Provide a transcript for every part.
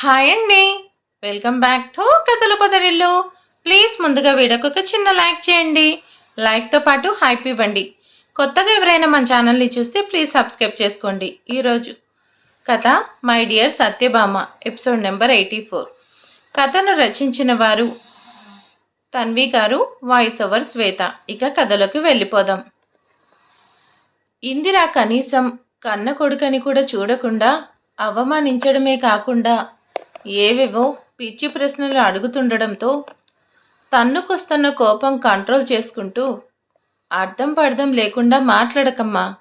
Hi అండి welcome back to కథల పదరిల్లు please ముందుగా వీడియోకి ఒక చిన్న లైక్ చేయండి. లైక్తో పాటు హైప్ ఇవ్వండి. కొత్తగా ఎవరైనా మన ఛానల్ని చూస్తే ప్లీజ్ సబ్స్క్రైబ్ చేసుకోండి. ఈరోజు కథ my dear Satyabhama episode number eighty four కథను రచించిన వారు తన్వి గారు వాయిస్ ఓవర్ శ్వేత. ఇక కథలోకి వెళ్ళిపోదాం. ఇందిరా కనీసం కన్న కొడుకని కూడా చూడకుండా అవమానించడమే కాకుండా ఏవేవో పిచ్చి ప్రశ్నలు అడుగుతుండడంతో తన్నుకొస్తున్న కోపం కంట్రోల్ చేసుకుంటూ అర్థం పర్థం లేకుండా మాట్లాడకమ్మా.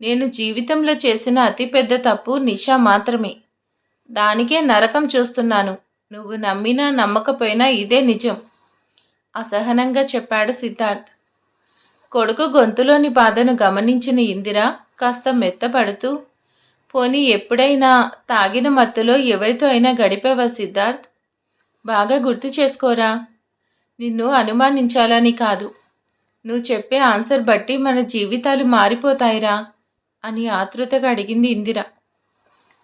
నేను జీవితంలో చేసిన అతిపెద్ద తప్పు నిషా మాత్రమే. దానికే నరకం చూస్తున్నాను. నువ్వు నమ్మినా నమ్మకపోయినా ఇదే నిజం. అసహనంగా చెప్పాడు సిద్ధార్థ్. కొడుకు గొంతులోని బాధను గమనించిన ఇందిర కాస్త మెత్తపడుతూ పోనీ ఎప్పుడైనా తాగిన మత్తులో ఎవరితో అయినా గడిపావా సిద్ధార్థ్? బాగా గుర్తు చేసుకోరా. నిన్ను అనుమానించాలని కాదు. నువ్వు చెప్పే ఆన్సర్ బట్టి మన జీవితాలు మారిపోతాయిరా అని ఆతృతగా అడిగింది ఇందిర.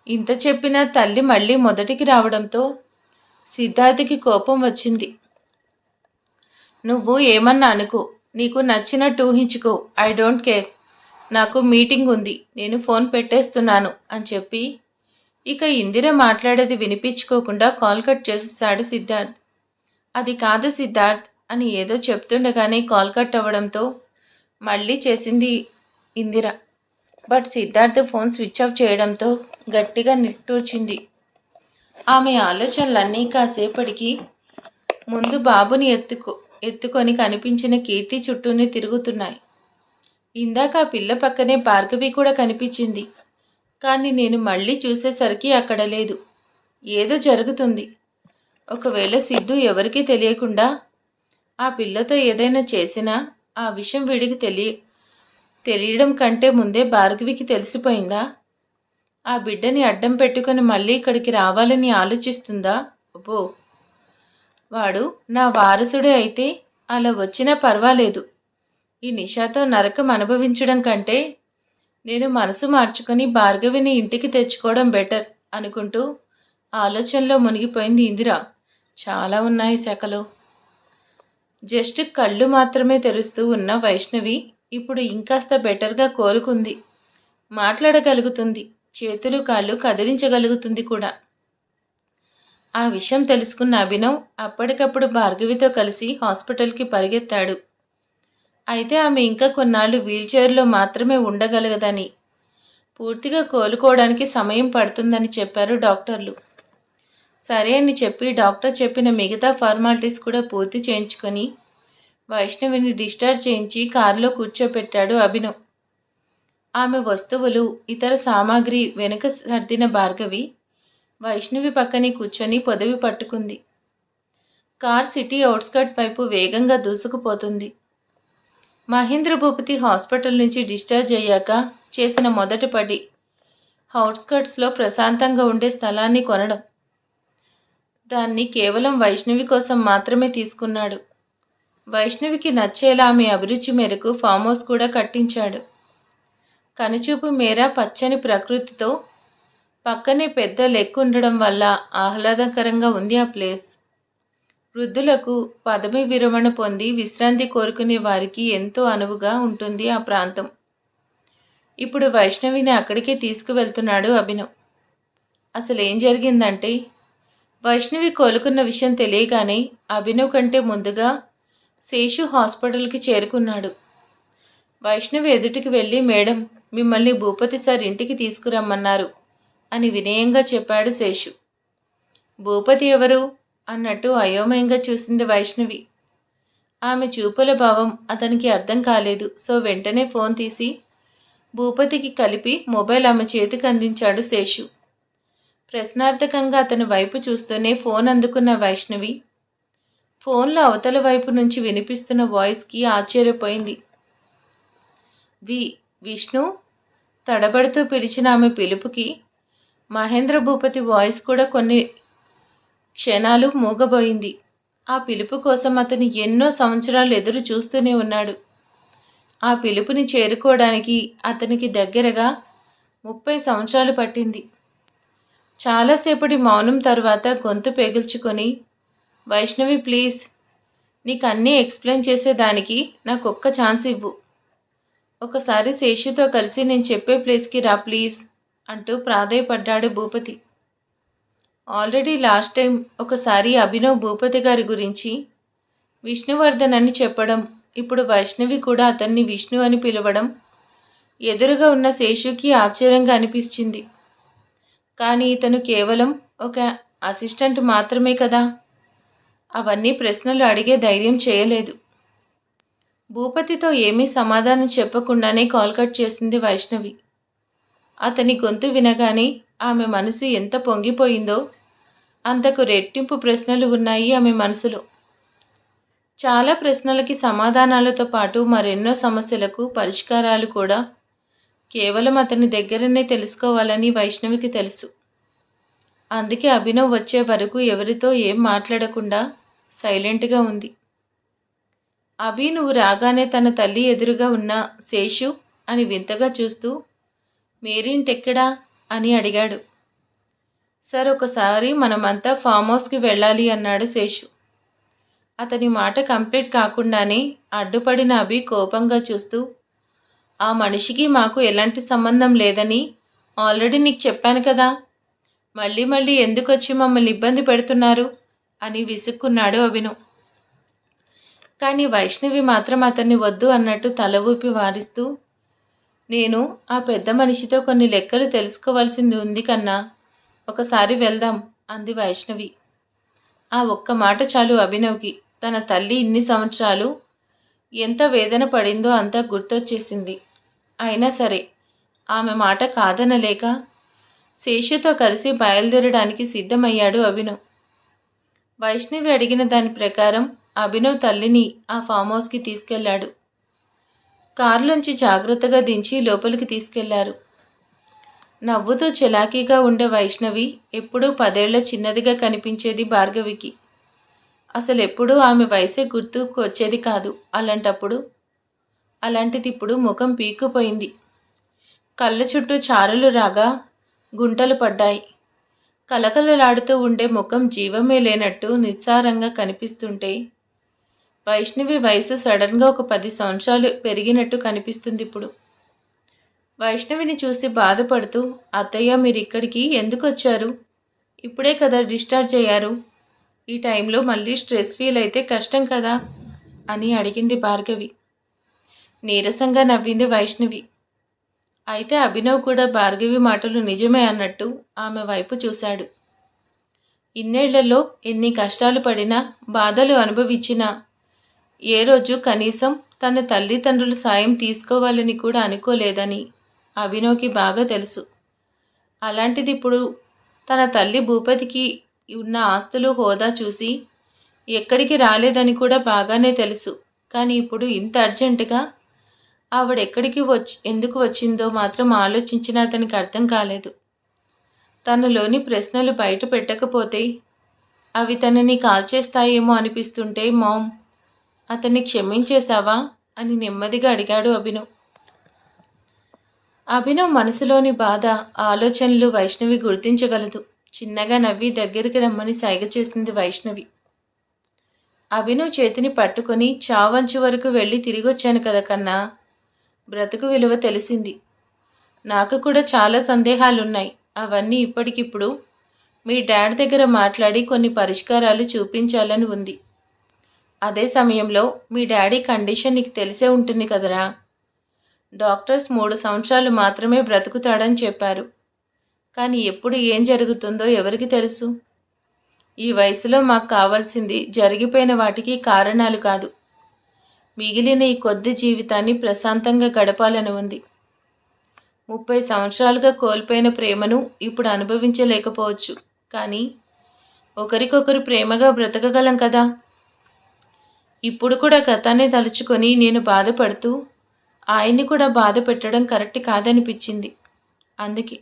ఇంత చెప్పినా తల్లి మళ్ళీ మొదటికి రావడంతో సిద్ధార్థకి కోపం వచ్చింది. నువ్వు ఏమన్నా అనుకో. నీకు నచ్చినట్టు ఊహించుకో. I don't care. నాకు మీటింగ్ ఉంది నేను ఫోన్ పెట్టేస్తున్నాను అని చెప్పి ఇక ఇందిర మాట్లాడేది వినిపించుకోకుండా కాల్ కట్ చేసేసాడు సిద్ధార్థ్. అది కాదు సిద్ధార్థ్ అని ఏదో చెప్తుండగానే కాల్ కట్ అవ్వడంతో మళ్ళీ చేసింది Indira. But Siddharth phone switch off చేయడంతో గట్టిగా నిట్టూర్చింది. ఆమె ఆలోచనలన్నీ కాసేపటికి ముందు బాబుని ఎత్తుకో ఎత్తుకొని కనిపించిన కీర్తి చుట్టూనే తిరుగుతున్నాయి. ఇందాక ఆ పిల్ల పక్కనే భార్గవి కూడా కనిపించింది. కానీ నేను మళ్ళీ చూసేసరికి అక్కడ లేదు. ఏదో జరుగుతుంది. ఒకవేళ సిద్ధు ఎవరికీ తెలియకుండా ఆ పిల్లతో ఏదైనా చేసినా ఆ విషయం వీడికి తెలియ తెలియడం కంటే ముందే భార్గవికి తెలిసిపోయిందా? ఆ బిడ్డని అడ్డం పెట్టుకొని మళ్ళీ ఇక్కడికి రావాలని ఆలోచిస్తుందా? అబ్బో! వాడు నా వారసుడే అయితే అలా వచ్చినా పర్వాలేదు. ఈ నిషాతో నరకం అనుభవించడం కంటే నేను మనసు మార్చుకొని భార్గవిని ఇంటికి తెచ్చుకోవడం బెటర్ అనుకుంటూ ఆలోచనలో మునిగిపోయింది ఇందిర. చాలా ఉన్నాయి శాఖలో. జస్ట్ కళ్ళు మాత్రమే తెరుస్తూ ఉన్న వైష్ణవి ఇప్పుడు ఇంకాస్త బెటర్గా కోలుకుంది. మాట్లాడగలుగుతుంది. చేతులు కాళ్ళు కదిలించగలుగుతుంది కూడా. ఆ విషయం తెలుసుకున్న అభినవ్ అప్పటికప్పుడు భార్గవితో కలిసి హాస్పిటల్కి పరిగెత్తాడు. అయితే ఆమె ఇంకా కొన్నాళ్ళు వీల్చైర్లో మాత్రమే ఉండగలగదని. పూర్తిగా కోలుకోవడానికి సమయం పడుతుందని చెప్పారు డాక్టర్లు. సరే అని చెప్పి డాక్టర్ చెప్పిన మిగతా ఫార్మాలిటీస్ కూడా పూర్తి చేయించుకొని వైష్ణవిని డిశ్చార్జ్ చేయించి కారులో కూర్చోపెట్టాడు అభినవ్. ఆమె వస్తువులు ఇతర సామాగ్రి వెనుక సర్దిన భార్గవి వైష్ణవి పక్కనే కూర్చొని పొదవి పట్టుకుంది. కార్ సిటీ అవుట్స్కట్ వైపు వేగంగా దూసుకుపోతుంది. మహేంద్ర భూపతి హాస్పిటల్ నుంచి డిశ్చార్జ్ అయ్యాక చేసిన మొదటి పడి అవుట్స్కట్స్లో ప్రశాంతంగా ఉండే స్థలాన్ని కొనడం. దాన్ని కేవలం వైష్ణవి కోసం మాత్రమే తీసుకున్నాడు. వైష్ణవికి నచ్చేలా ఆమె అభిరుచి మేరకు ఫామ్ హౌస్ కూడా కట్టించాడు. కనుచూపు మేర పచ్చని ప్రకృతితో పక్కనే పెద్ద లెక్ ఉండడం వల్ల ఆహ్లాదకరంగా ఉంది ఆ ప్లేస్. వృద్ధులకు పదవి విరమణ పొంది విశ్రాంతి కోరుకునే వారికి ఎంతో అనువుగా ఉంటుంది ఆ ప్రాంతం. ఇప్పుడు వైష్ణవిని అక్కడికే తీసుకువెళ్తున్నాడు అభినవ్. అసలు ఏం జరిగిందంటే వైష్ణవి కోలుకున్న విషయం తెలియగానే అభినవ్ కంటే ముందుగా శేషు హాస్పిటల్కి చేరుకున్నాడు. వైష్ణవి ఎదుటికి వెళ్ళి మేడం మిమ్మల్ని భూపతి సార్ ఇంటికి తీసుకురమ్మన్నారు అని వినయంగా చెప్పాడు శేషు. భూపతి ఎవరు? అన్నట్టు అయోమయంగా చూసింది వైష్ణవి. ఆమె చూపుల భావం అతనికి అర్థం కాలేదు. సో వెంటనే ఫోన్ తీసి భూపతికి కలిపి మొబైల్ ఆమె చేతికి అందించాడు శేషు. ప్రశ్నార్థకంగా అతని వైపు చూస్తూనే ఫోన్ అందుకున్న వైష్ణవి ఫోన్లో అవతల వైపు నుంచి వినిపిస్తున్న వాయిస్కి ఆశ్చర్యపోయింది. వి విష్ణు తడబడుతూ పిలిచిన ఆమె పిలుపుకి మహేంద్ర భూపతి వాయిస్ కూడా కొన్ని క్షణాలు మూగబోయింది. ఆ పిలుపు కోసం అతను ఎన్నో సంవత్సరాలు ఎదురు చూస్తూనే ఉన్నాడు. ఆ పిలుపుని చేరుకోవడానికి అతనికి దగ్గరగా ముప్పై సంవత్సరాలు పట్టింది. చాలాసేపటి మౌనం తర్వాత గొంతు పెగిల్చుకొని వైష్ణవి ప్లీజ్ నీకు అన్నీ ఎక్స్ప్లెయిన్ చేసేదానికి నాకు ఒక్క ఛాన్స్ ఇవ్వు. ఒకసారి శేషుతో కలిసి నేను చెప్పే ప్లేస్కి రా ప్లీజ్ అంటూ ప్రాధాయపడ్డాడు భూపతి. ఆల్రెడీ లాస్ట్ టైం ఒకసారి అభినవ్ భూపతి గారి గురించి విష్ణువర్ధన్ అని చెప్పడం ఇప్పుడు వైష్ణవి కూడా అతన్ని విష్ణు అని పిలవడం ఎదురుగా ఉన్న శేషుకి ఆశ్చర్యంగా అనిపించింది. కానీ ఇతను కేవలం ఒక అసిస్టెంట్ మాత్రమే కదా? అవన్నీ ప్రశ్నలు అడిగే ధైర్యం చేయలేదు. భూపతితో ఏమీ సమాధానం చెప్పకుండానే కాల్ కట్ చేసింది వైష్ణవి. అతని గొంతు వినగానే ఆమె మనసు ఎంత పొంగిపోయిందో. అంతకు రెట్టింపు ప్రశ్నలు ఉన్నాయి ఆమె మనసులో. చాలా ప్రశ్నలకి సమాధానాలతో పాటు మరెన్నో సమస్యలకు పరిష్కారాలు కూడా కేవలం అతని దగ్గరనే తెలుసుకోవాలని వైష్ణవికి తెలుసు. అందుకే అభినవ్ వచ్చే వరకు ఎవరితో ఏం మాట్లాడకుండా సైలెంట్గా ఉంది. అభి నువ్వు రాగానే తన తల్లి ఎదురుగా ఉన్న శేషు అని వింతగా చూస్తూ మేరీంటెక్కడా అని అడిగాడు. సార్ ఒకసారి మనమంతా ఫామ్ హౌస్కి వెళ్ళాలి అన్నాడు శేషు. అతని మాట కంప్లీట్ కాకుండానే అడ్డుపడిన అభి కోపంగా చూస్తూ ఆ మనిషికి మాకు ఎలాంటి సంబంధం లేదని ఆల్రెడీ నీకు చెప్పాను కదా. మళ్ళీ మళ్ళీ ఎందుకు వచ్చి మమ్మల్ని ఇబ్బంది పెడుతున్నారు? అని విసుక్కున్నాడు అభిను. కానీ వైష్ణవి మాత్రం అతన్ని వద్దు అన్నట్టు తల ఊపి వారిస్తూ నేను ఆ పెద్ద మనిషితో కొన్ని లెక్కలు తెలుసుకోవాల్సింది ఉంది కన్నా. ఒకసారి వెళ్దాం అంది వైష్ణవి. ఆ ఒక్క మాట చాలు అభినవ్కి. తన తల్లి ఇన్ని సంవత్సరాలు ఎంత వేదన పడిందో అంతా గుర్తొచ్చేసింది. అయినా సరే ఆమె మాట కాదనలేక శేషుతో కలిసి బయలుదేరడానికి సిద్ధమయ్యాడు అభినవ్. వైష్ణవి అడిగిన దాని ప్రకారం అభినవ్ తల్లిని ఆ ఫామ్ హౌస్కి తీసుకెళ్ళాడు. కారులోంచి జాగ్రత్తగా దించి లోపలికి తీసుకెళ్ళారు. నవ్వుతూ చెలాకీగా ఉండే వైష్ణవి ఎప్పుడూ పదేళ్ళ చిన్నదిగా కనిపించేది భార్గవికి. అసలు ఎప్పుడూ ఆమె వయసే గుర్తుకు వచ్చేది కాదు. అలాంటప్పుడు అలాంటిది ఇప్పుడు ముఖం పీక్కుపోయింది. కళ్ళ చుట్టూ చారలు రాగా గుంటలు పడ్డాయి. కలకలలాడుతూ ఉండే ముఖం జీవమే లేనట్టు నిస్సారంగా కనిపిస్తుంటే వైష్ణవి వయసు సడన్గా ఒక పది సంవత్సరాలు పెరిగినట్టు కనిపిస్తుంది ఇప్పుడు. వైష్ణవిని చూసి బాధపడుతూ అత్తయ్య మీరు ఇక్కడికి ఎందుకు వచ్చారు ఇప్పుడే కదా డిశ్చార్జ్ అయ్యారు. ఈ టైంలో మళ్ళీ స్ట్రెస్ ఫీల్ అయితే కష్టం కదా? అని అడిగింది భార్గవి. నీరసంగా నవ్వింది వైష్ణవి. అయితే అభినవ్ కూడా భార్గవి మాటలు నిజమే అన్నట్టు ఆమె వైపు చూశాడు. ఇన్నేళ్ళలో ఎన్ని కష్టాలు పడినా బాధలు అనుభవించినా ఏ రోజు కనీసం తన తల్లిదండ్రులు సాయం తీసుకోవాలని కూడా అనుకోలేదని అభినవ్కి బాగా తెలుసు. అలాంటిది ఇప్పుడు తన తల్లి భూపతికి ఉన్న ఆస్తులు హోదా చూసి ఎక్కడికి రాలేదని కూడా బాగానే తెలుసు. కానీ ఇప్పుడు ఇంత అర్జెంటుగా ఆవిడెక్కడికి వచ్చి ఎందుకు వచ్చిందో మాత్రం ఆలోచించిన అతనికి అర్థం కాలేదు. తనలోని ప్రశ్నలు బయట పెట్టకపోతే అవి తనని కాల్చేస్తాయేమో అనిపిస్తుంటే మామ్ అతన్ని క్షమించేశావా? అని నెమ్మదిగా అడిగాడు అభినవ్. అభినవ్ మనసులోని బాధ ఆలోచనలు వైష్ణవి గుర్తించగలదు. చిన్నగా నవ్వి దగ్గరికి రమ్మని సైగ చేసింది వైష్ణవి. అభినవ్ చేతిని పట్టుకొని చావంచు వరకు వెళ్ళి తిరిగొచ్చాను కదా కన్నా బ్రతుకు విలువ తెలిసింది. నాకు కూడా చాలా సందేహాలున్నాయి. అవన్నీ ఇప్పటికిప్పుడు మీ డాడ్ దగ్గర మాట్లాడి కొన్ని పరిష్కారాలు చూపించాలని ఉంది. అదే సమయంలో మీ డాడీ కండిషన్ నీకు తెలిసే ఉంటుంది కదరా. డాక్టర్స్ మూడు సంవత్సరాలు మాత్రమే బ్రతుకుతాడని చెప్పారు. కానీ ఎప్పుడు ఏం జరుగుతుందో ఎవరికి తెలుసు? ఈ వయసులో మాకు కావాల్సింది జరిగిపోయిన వాటికి కారణాలు కాదు. మిగిలిన ఈ కొద్ది జీవితాన్ని ప్రశాంతంగా గడపాలని ఉంది. ముప్పై సంవత్సరాలుగా కోల్పోయిన ప్రేమను ఇప్పుడు అనుభవించలేకపోవచ్చు. కానీ ఒకరికొకరు ప్రేమగా బ్రతకగలం కదా. ఇప్పుడు కూడా గతాన్ని తలుచుకొని నేను బాధపడుతూ ఆయన్ని కూడా బాధ పెట్టడం కరెక్ట్ కాదనిపించింది. అందుకే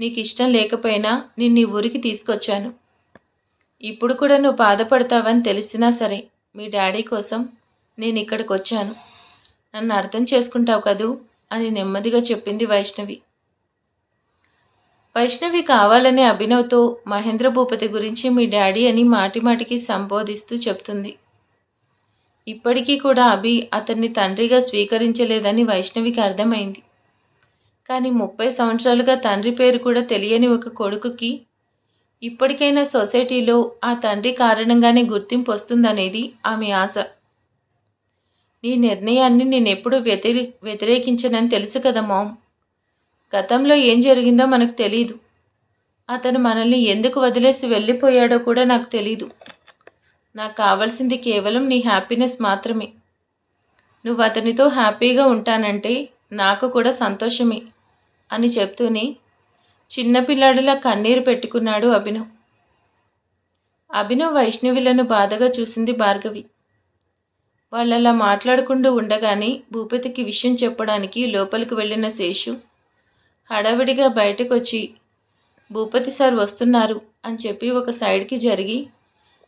నీకు ఇష్టం లేకపోయినా నిన్ను ఈ ఊరికి తీసుకొచ్చాను. ఇప్పుడు కూడా నువ్వు బాధపడతావని తెలిసినా సరే మీ డాడీ కోసం నేను ఇక్కడికి వచ్చాను నన్ను అర్థం చేసుకుంటావు కదూ అని నెమ్మదిగా చెప్పింది వైష్ణవి. వైష్ణవి కావాలనే అభినవ్తో మహేంద్ర భూపతి గురించి మీ డాడీ అని మాటిమాటికి సంబోధిస్తూ చెప్తుంది. ఇప్పటికీ కూడా అభి అతన్ని తండ్రిగా స్వీకరించలేదని వైష్ణవికి అర్థమైంది. కానీ ముప్పై సంవత్సరాలుగా తండ్రి పేరు కూడా తెలియని ఒక కొడుకుకి ఇప్పటికైనా సొసైటీలో ఆ తండ్రి కారణంగానే గుర్తింపు వస్తుందనేది ఆమె ఆశ. నీ నిర్ణయాన్ని నేనెప్పుడు వ్యతిరే వ్యతిరేకించనని తెలుసు కదా మామ్. గతంలో ఏం జరిగిందో మనకు తెలీదు. అతను మనల్ని ఎందుకు వదిలేసి వెళ్ళిపోయాడో కూడా నాకు తెలీదు. నాకు కావాల్సింది కేవలం నీ హ్యాపీనెస్ మాత్రమే. నువ్వు అతనితో హ్యాపీగా ఉంటానంటే నాకు కూడా సంతోషమే అని చెప్తూనే చిన్నపిల్లాడిలా కన్నీరు పెట్టుకున్నాడు అభినవ్. అభినవ్ వైష్ణవిలను బాధగా చూసింది భార్గవి. వాళ్ళలా మాట్లాడుకుంటూ ఉండగానే భూపతికి విషయం చెప్పడానికి లోపలికి వెళ్ళిన శేషు హడావిడిగా బయటకొచ్చి భూపతి సార్ వస్తున్నారు అని చెప్పి ఒక సైడ్కి జరిగి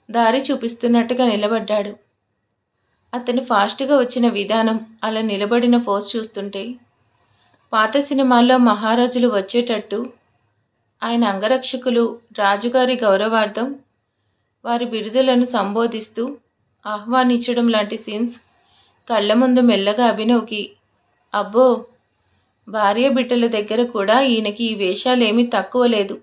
దారి చూపిస్తున్నట్టుగా నిలబడ్డాడు. అతను ఫాస్ట్గా వచ్చిన విధానం అలా నిలబడిన ఫోజ్ చూస్తుంటే పాత సినిమాల్లో మహారాజులు వచ్చేటట్టు ఆయన అంగరక్షకులు రాజుగారి గౌరవార్థం వారి బిరుదులను సంబోధిస్తూ ఆహ్వానించడం లాంటి సీన్స్ కళ్ళ ముందు మెల్లగా అభినవ్కి అబ్బో భార్య బిడ్డల దగ్గర కూడా ఈయనకి ఈ వేషాలేమీ తక్కువ లేదు.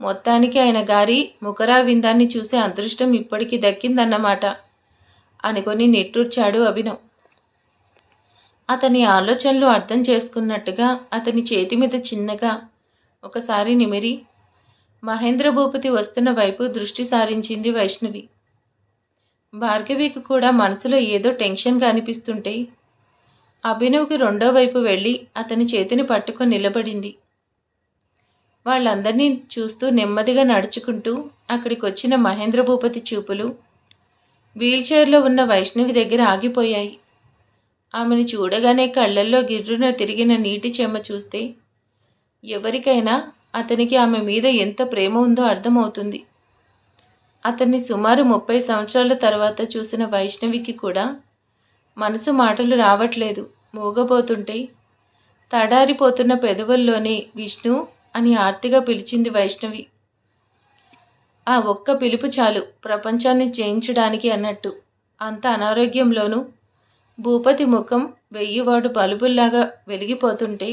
మొత్తానికి ఆయన గారి ముఖరా విందాన్ని చూసే అదృష్టం ఇప్పటికి దక్కిందన్నమాట అనుకొని నిట్టూర్చాడు అభినవ్. అతని ఆలోచనలు అర్థం చేసుకున్నట్టుగా అతని చేతి మీద చిన్నగా ఒకసారి నిమిరి మహేంద్ర భూపతి వస్తున్న వైపు దృష్టి సారించింది వైష్ణవి. భార్గవికి కూడా మనసులో ఏదో టెన్షన్గా అనిపిస్తుంటే అభినవ్కి రెండో వైపు వెళ్ళి అతని చేతిని పట్టుకొని నిలబడింది. వాళ్ళందరినీ చూస్తూ నెమ్మదిగా నడుచుకుంటూ అక్కడికి వచ్చిన మహేంద్ర భూపతి చూపులు వీల్చైర్లో ఉన్న వైష్ణవి దగ్గర ఆగిపోయాయి. ఆమెను చూడగానే కళ్ళల్లో గిర్రున తిరిగిన నీటి చెమ్మ చూస్తే ఎవరికైనా అతనికి ఆమె మీద ఎంత ప్రేమ ఉందో అర్థమవుతుంది. అతన్ని సుమారు ముప్పై సంవత్సరాల తర్వాత చూసిన వైష్ణవికి కూడా మనసు మాటలు రావట్లేదు. మూగబోతుంటే తడారిపోతున్న పెదవుల్లోనే విష్ణు అని ఆర్తిగా పిలిచింది వైష్ణవి. ఆ ఒక్క పిలుపు చాలు ప్రపంచాన్ని జయించడానికి అన్నట్టు. అంత అనారోగ్యంలోనూ భూపతి ముఖం వెయ్యివాడు బలుబుల్లాగా వెలిగిపోతుంటే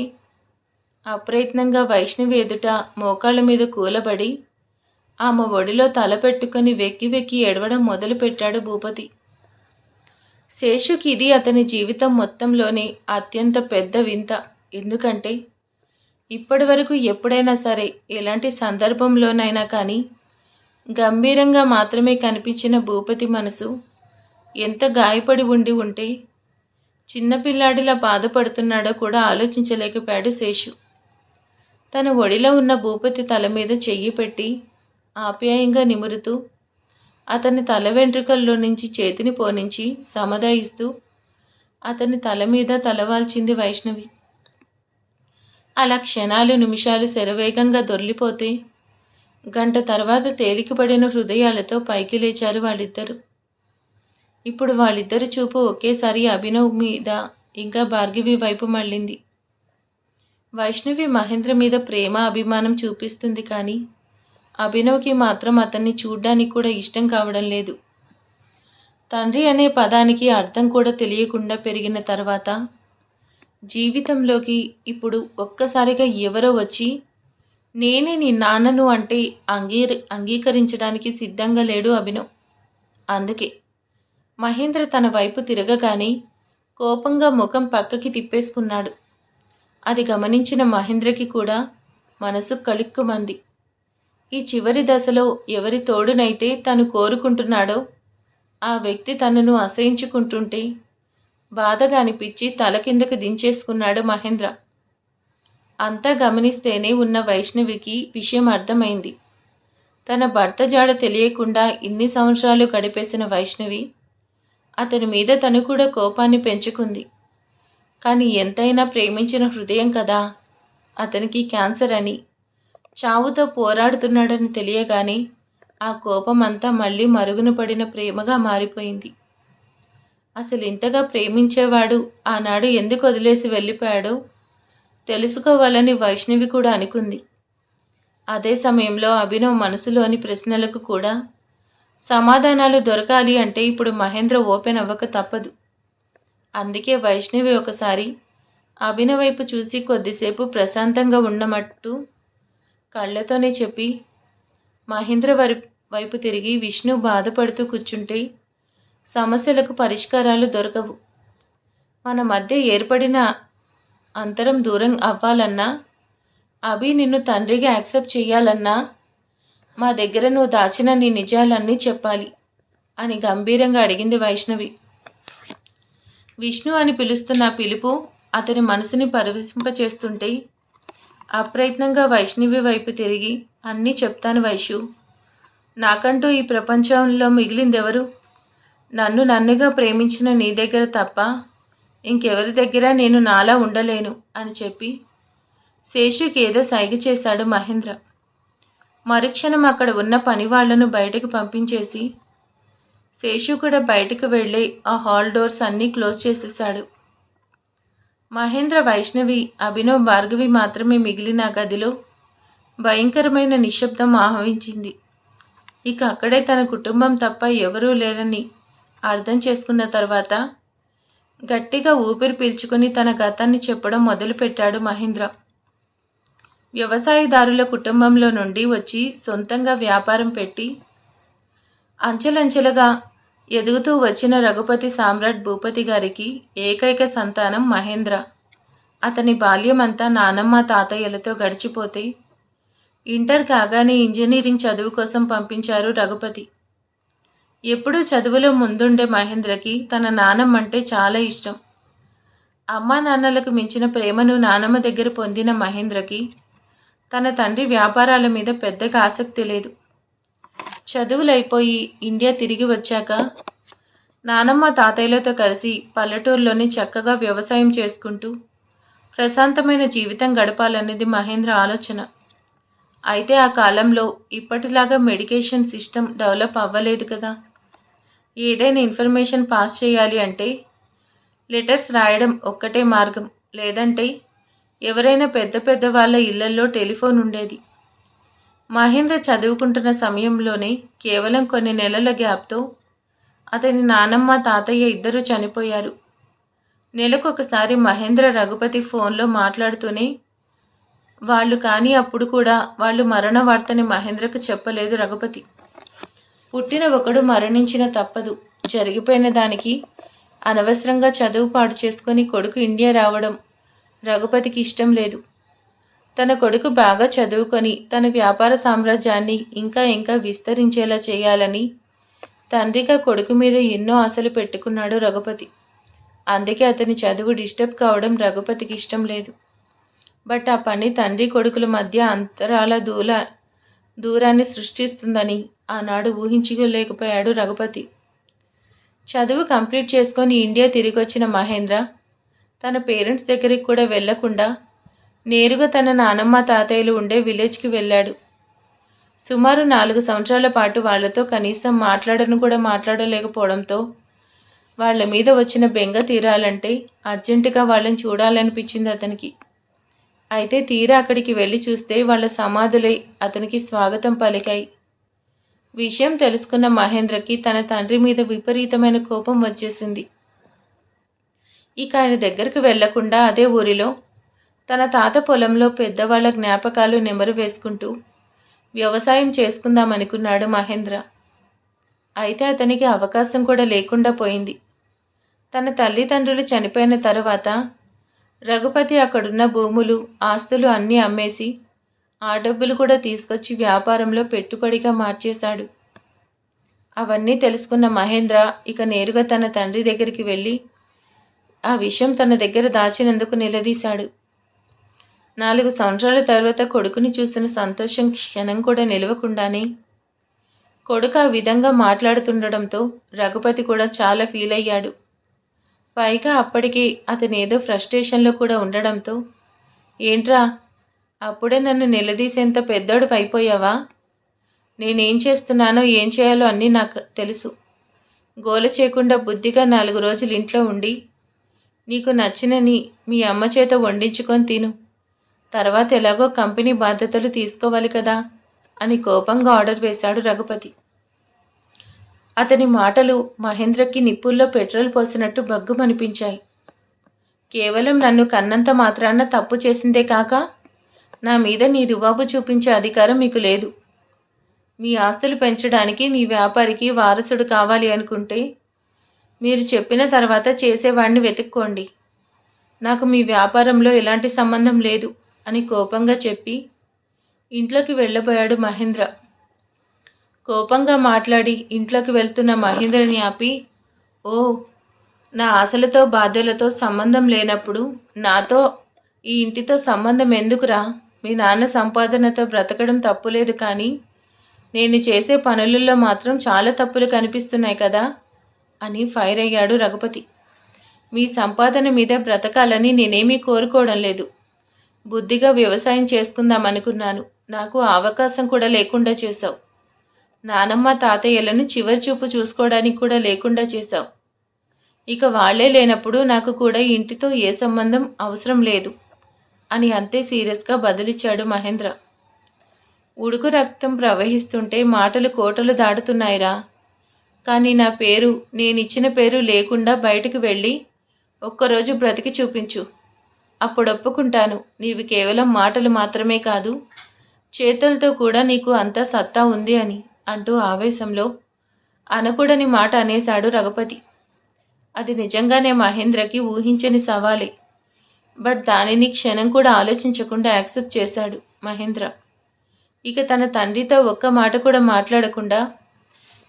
అప్రయత్నంగా వైష్ణవి ఎదుట మోకాళ్ళ మీద కూలబడి ఆమె ఒడిలో తల పెట్టుకొని వెక్కి వెక్కి ఎడవడం మొదలుపెట్టాడు భూపతి. శేషుకి ఇది అతని జీవితం మొత్తంలోనే అత్యంత పెద్ద వింత. ఎందుకంటే ఇప్పటి వరకు ఎప్పుడైనా సరే ఎలాంటి సందర్భంలోనైనా కానీ గంభీరంగా మాత్రమే కనిపించిన భూపతి మనసు ఎంత గాయపడి ఉండి ఉంటే చిన్నపిల్లాడిలా బాధపడుతున్నాడో కూడా ఆలోచించలేకపోయాడు శేషు. తన ఒడిలో ఉన్న భూపతి తల మీద చెయ్యి పెట్టి ఆప్యాయంగా నిమురుతూ అతని తల వెంట్రుకల్లో నుంచి చేతిని పోనించి సమదాయిస్తూ అతని తల మీద తలవాల్చింది వైష్ణవి. అలా క్షణాలు నిమిషాలు శరవేగంగా దొర్లిపోతే గంట తర్వాత తేలికపడిన హృదయాలతో పైకి లేచారు వాళ్ళిద్దరూ. ఇప్పుడు వాళ్ళిద్దరు చూపు ఒకేసారి అభినవ్ మీద ఇంకా భార్గవి వైపు మళ్ళింది. వైష్ణవి మహేంద్ర మీద ప్రేమ అభిమానం చూపిస్తుంది కానీ అభినవ్కి మాత్రం అతన్ని చూడ్డానికి కూడా ఇష్టం కావడం లేదు. తండ్రి అనే పదానికి అర్థం కూడా తెలియకుండా పెరిగిన తర్వాత జీవితంలోకి ఇప్పుడు ఒక్కసారిగా ఎవరో వచ్చి నేనే నీ నాన్నను అంటే అంగీ అంగీకరించడానికి సిద్ధంగా లేడు అభినవ్. అందుకే మహేంద్ర తన వైపు తిరగగానే కోపంగా ముఖం పక్కకి తిప్పేసుకున్నాడు. అది గమనించిన మహేంద్రకి కూడా మనసు కళిక్కుమంది. ఈ చివరి దశలో ఎవరి తోడునైతే తను కోరుకుంటున్నాడో ఆ వ్యక్తి తనను అసహించుకుంటుంటే బాధగా అనిపించి తల కిందకు దించేసుకున్నాడు మహేంద్ర. అంతా గమనిస్తేనే ఉన్న వైష్ణవికి విషయం అర్థమైంది. తన భర్త జాడ తెలియకుండా ఇన్ని సంవత్సరాలు గడిపేసిన వైష్ణవి అతని మీద తను కూడా కోపాన్ని పెంచుకుంది. కానీ ఎంతైనా ప్రేమించిన హృదయం కదా అతనికి క్యాన్సర్ అని. చావుతో పోరాడుతున్నాడని తెలియగానే ఆ కోపం అంతా మళ్ళీ మరుగున పడిన ప్రేమగా మారిపోయింది. అసలు ఇంతగా ప్రేమించేవాడు? ఆనాడు ఎందుకు వదిలేసి వెళ్ళిపోయాడో? తెలుసుకోవాలని వైష్ణవి కూడా అనుకుంది. అదే సమయంలో అభినవ్ మనసులోని ప్రశ్నలకు కూడా సమాధానాలు దొరకాలి అంటే ఇప్పుడు మహేంద్ర ఓపెన్ అవ్వక తప్పదు. అందుకే వైష్ణవి ఒకసారి అభినవ్ వైపు చూసి కొద్దిసేపు ప్రశాంతంగా ఉన్నమట్టు కళ్ళతోనే చెప్పి మహేంద్ర వరి వైపు తిరిగి విష్ణు బాధపడుతూ కూర్చుంటే సమస్యలకు పరిష్కారాలు దొరకవు. మన మధ్య ఏర్పడిన అంతరం దూరం అవ్వాలన్నా అభి నిన్ను తండ్రిగా యాక్సెప్ట్ చేయాలన్నా మా దగ్గర నువ్వు దాచిన నీ నిజాలన్నీ చెప్పాలి అని గంభీరంగా అడిగింది వైష్ణవి. విష్ణు అని పిలుస్తున్న పిలుపు అతని మనసుని పరివింపచేస్తుంటే అప్రయత్నంగా వైష్ణవి వైపు తిరిగి అన్నీ చెప్తాను వైషు నాకంటూ ఈ ప్రపంచంలో మిగిలిందెవరు? నన్ను నన్నుగా ప్రేమించిన నీ దగ్గర తప్ప ఇంకెవరి దగ్గర నేను నాలా ఉండలేను అని చెప్పి శేషుకి ఏదో సైగ చేశాడు మహేంద్ర. మరుక్షణం అక్కడ ఉన్న పనివాళ్ళను బయటకు పంపించేసి శేషు కూడా బయటకు వెళ్ళి ఆ హాల్ డోర్స్ అన్నీ క్లోజ్ చేసేశాడు. మహేంద్ర వైష్ణవి అభినవ్ భార్గవి మాత్రమే మిగిలిన గదిలో భయంకరమైన నిశ్శబ్దం ఆహ్వించింది ఇక అక్కడే తన కుటుంబం తప్ప ఎవరూ లేరని అర్థం చేసుకున్న తర్వాత గట్టిగా ఊపిరి పీల్చుకుని తన గతాన్ని చెప్పడం మొదలుపెట్టాడు మహేంద్ర. వ్యవసాయదారుల కుటుంబంలో నుండి వచ్చి సొంతంగా వ్యాపారం పెట్టి అంచెలంచెలుగా ఎదుగుతూ వచ్చిన రఘుపతి సామ్రాట్ భూపతి గారికి ఏకైక సంతానం మహేంద్ర. అతని బాల్యమంతా నానమ్మ తాతయ్యలతో గడిచిపోతే ఇంటర్ కాగానే ఇంజనీరింగ్ చదువు కోసం పంపించారు రఘుపతి. ఎప్పుడూ చదువులో ముందుండే మహేంద్రకి తన నానమ్మ అంటే చాలా ఇష్టం. అమ్మా నాన్నలకు మించిన ప్రేమను నానమ్మ దగ్గర పొందిన మహేంద్రకి తన తండ్రి వ్యాపారాల మీద పెద్దగా ఆసక్తి లేదు. చదువులైపోయి ఇండియా తిరిగి వచ్చాక నానమ్మ తాతయ్యలతో కలిసి పల్లెటూరులోనే చక్కగా వ్యవసాయం చేసుకుంటూ ప్రశాంతమైన జీవితం గడపాలనేది మహేంద్ర ఆలోచన. అయితే ఆ కాలంలో ఇప్పటిలాగా మెడికేషన్ సిస్టమ్ డెవలప్ అవ్వలేదు కదా. ఏదైనా ఇన్ఫర్మేషన్ పాస్ చేయాలి అంటే లెటర్స్ రాయడం ఒక్కటే మార్గం. లేదంటే ఎవరైనా పెద్ద పెద్ద వాళ్ళ ఇళ్ళల్లో టెలిఫోన్ ఉండేది. మహేంద్ర చదువుకుంటున్న సమయంలోనే కేవలం కొన్ని నెలల గ్యాప్తో అతని నానమ్మ తాతయ్య ఇద్దరూ చనిపోయారు. నెలకొకసారి మహేంద్ర రఘుపతి ఫోన్లో మాట్లాడుతూనే వాళ్ళు కానీ అప్పుడు కూడా వాళ్ళు మరణ వార్తని మహేంద్రకు చెప్పలేదు రఘుపతి. పుట్టిన ఒకడు మరణించిన తప్పదు. జరిగిపోయిన దానికి అనవసరంగా చదువు పాడు చేసుకొని కొడుకు ఇండియా రావడం రఘుపతికి ఇష్టం లేదు. తన కొడుకు బాగా చదువుకొని తన వ్యాపార సామ్రాజ్యాన్ని ఇంకా ఇంకా విస్తరించేలా చేయాలని తండ్రిగా కొడుకు మీద ఎన్నో ఆశలు పెట్టుకున్నాడు రఘుపతి. అందుకే అతని చదువు డిస్టర్బ్ కావడం రఘుపతికి ఇష్టం లేదు. బట్ ఆ పని తండ్రి కొడుకుల మధ్య అంతరాల దూల దూరాన్ని సృష్టిస్తుందని ఆనాడు ఊహించుకోలేకపోయాడు రఘుపతి. చదువు కంప్లీట్ చేసుకొని ఇండియా తిరిగి వచ్చిన మహేంద్ర తన పేరెంట్స్ దగ్గరికి కూడా వెళ్ళకుండా నేరుగా తన నానమ్మ తాతయ్యలు ఉండే విలేజ్కి వెళ్ళాడు. సుమారు నాలుగు సంవత్సరాల పాటు వాళ్ళతో కనీసం మాట్లాడను కూడా మాట్లాడలేకపోవడంతో వాళ్ళ మీద వచ్చిన బెంగ తీరాలంటే అర్జెంటుగా వాళ్ళని చూడాలనిపించింది అతనికి. అయితే తీరా అక్కడికి వెళ్ళి చూస్తే వాళ్ళ సమాధులై అతనికి స్వాగతం పలికాయి. విషయం తెలుసుకున్న మహేంద్రకి తన తండ్రి మీద విపరీతమైన కోపం వచ్చేసింది. ఇక ఆయన దగ్గరికి వెళ్ళకుండా అదే ఊరిలో తన తాత పొలంలో పెద్దవాళ్ళ జ్ఞాపకాలు నెమరు వేసుకుంటూ వ్యవసాయం చేసుకుందామనుకున్నాడు మహేంద్ర. అయితే అతనికి అవకాశం కూడా లేకుండా పోయింది. తన తల్లిదండ్రులు చనిపోయిన తరువాత రఘుపతి అక్కడున్న భూములు ఆస్తులు అన్నీ అమ్మేసి ఆ డబ్బులు కూడా తీసుకొచ్చి వ్యాపారంలో పెట్టుబడిగా మార్చేశాడు. అవన్నీ తెలుసుకున్న మహేంద్ర ఇక నేరుగా తన తండ్రి దగ్గరికి వెళ్ళి ఆ విషయం తన దగ్గర దాచినందుకు నిలదీశాడు. నాలుగు సంవత్సరాల తర్వాత కొడుకుని చూసిన సంతోషం క్షణం కూడా నిలవకుండానే కొడుకు ఆ విధంగా మాట్లాడుతుండడంతో రఘుపతి కూడా చాలా ఫీల్ అయ్యాడు. పైగా అప్పటికి అతను ఏదో ఫ్రస్ట్రేషన్లో కూడా ఉండడంతో ఏంట్రా అప్పుడే నన్ను నిలదీసేంత పెద్దోడు అయిపోయావా? నేనేం చేస్తున్నానో ఏం చేయాలో అన్నీ నాకు తెలుసు. గోల చేయకుండా బుద్ధిగా నాలుగు రోజులు ఇంట్లో ఉండి నీకు నచ్చినని మీ అమ్మ చేత వండించుకొని తిను. తర్వాత ఎలాగో కంపెనీ బాధ్యతలు తీసుకోవాలి కదా అని కోపంగా ఆర్డర్ వేశాడు రఘుపతి. అతని మాటలు మహేంద్రకి నిప్పుల్లో పెట్రోల్ పోసినట్టు బగ్గుమనిపించాయి కేవలం నన్ను కన్నంత మాత్రాన తప్పు చేసిందే కాక నా మీద నీ రుబాబు చూపించే అధికారం మీకు లేదు. మీ ఆస్తులు పెంచడానికి నీ వ్యాపారికి వారసుడు కావాలి అనుకుంటే మీరు చెప్పిన తర్వాత చేసేవాడిని వెతుక్కోండి. నాకు మీ వ్యాపారంలో ఎలాంటి సంబంధం లేదు అని కోపంగా చెప్పి ఇంట్లోకి వెళ్ళబోయాడు మహేంద్ర. కోపంగా మాట్లాడి ఇంట్లోకి వెళ్తున్న మహేంద్రని ఆపి ఓ నా ఆశలతో బాధ్యలతో సంబంధం లేనప్పుడు నాతో ఈ ఇంటితో సంబంధం ఎందుకురా? మీ నాన్న సంపాదనతో బ్రతకడం తప్పులేదు కానీ నేను చేసే పనులలో మాత్రం చాలా తప్పులు కనిపిస్తున్నాయి కదా అని ఫైర్ అయ్యాడు రఘుపతి. మీ సంపాదన మీద బ్రతకాలని నేనేమీ కోరుకోవడం లేదు. బుద్ధిగా వ్యవసాయం చేసుకుందాం అనుకున్నాను. నాకు అవకాశం కూడా లేకుండా చేశావు. నానమ్మ తాతయ్యలను చివరి చూపు చూసుకోవడానికి కూడా లేకుండా చేశావు. ఇక వాళ్ళే లేనప్పుడు నాకు కూడా ఇంటితో ఏ సంబంధం అవసరం లేదు. అని అంతే సీరియస్గా బదిలిచ్చాడు మహేంద్ర. ఉడుకు రక్తం ప్రవహిస్తుంటే మాటలు కోటలు దాటుతున్నాయిరా. కానీ నా పేరు నేనిచ్చిన పేరు లేకుండా బయటకు వెళ్ళి ఒక్కరోజు బ్రతికి చూపించు. అప్పుడు ఒప్పుకుంటాను నీవి కేవలం మాటలు మాత్రమే కాదు చేతులతో కూడా నీకు అంత సత్తా ఉంది అని అంటూ ఆవేశంలో అనకూడని మాట అనేశాడు రఘుపతి. అది నిజంగానే మహేంద్రకి ఊహించని సవాలే. బట్ దానిని క్షణం కూడా ఆలోచించకుండా యాక్సెప్ట్ చేశాడు మహేంద్ర. ఇక తన తండ్రితో ఒక్క మాట కూడా మాట్లాడకుండా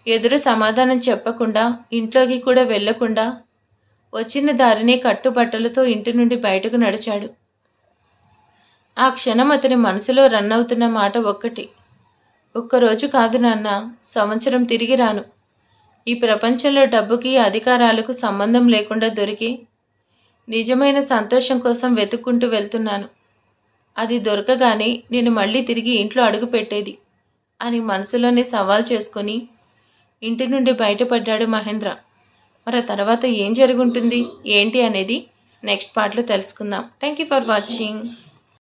ఎదురు సమాధానం చెప్పకుండా ఇంట్లోకి కూడా వెళ్ళకుండా వచ్చిన దారినే కట్టుబట్టలతో ఇంటి నుండి బయటకు నడిచాడు. ఆ క్షణం అతని మనసులో రన్ అవుతున్న మాట ఒక్కటి. ఒక్కరోజు కాదు నాన్న సంవత్సరం తిరిగి రాను. ఈ ప్రపంచంలో డబ్బుకి అధికారాలకు సంబంధం లేకుండా దొరికి నిజమైన సంతోషం కోసం వెతుక్కుంటూ వెళ్తున్నాను. అది దొరకగానే నేను మళ్ళీ తిరిగి ఇంట్లో అడుగుపెట్టేది అని మనసులోనే సవాల్ చేసుకొని ఇంటి నుండి బయటపడ్డాడు మహేంద్ర. మరి తర్వాత ఏం జరుగుంటుంది ఏంటి అనేది నెక్స్ట్ పార్ట్లో తెలుసుకుందాం. Thank you for watching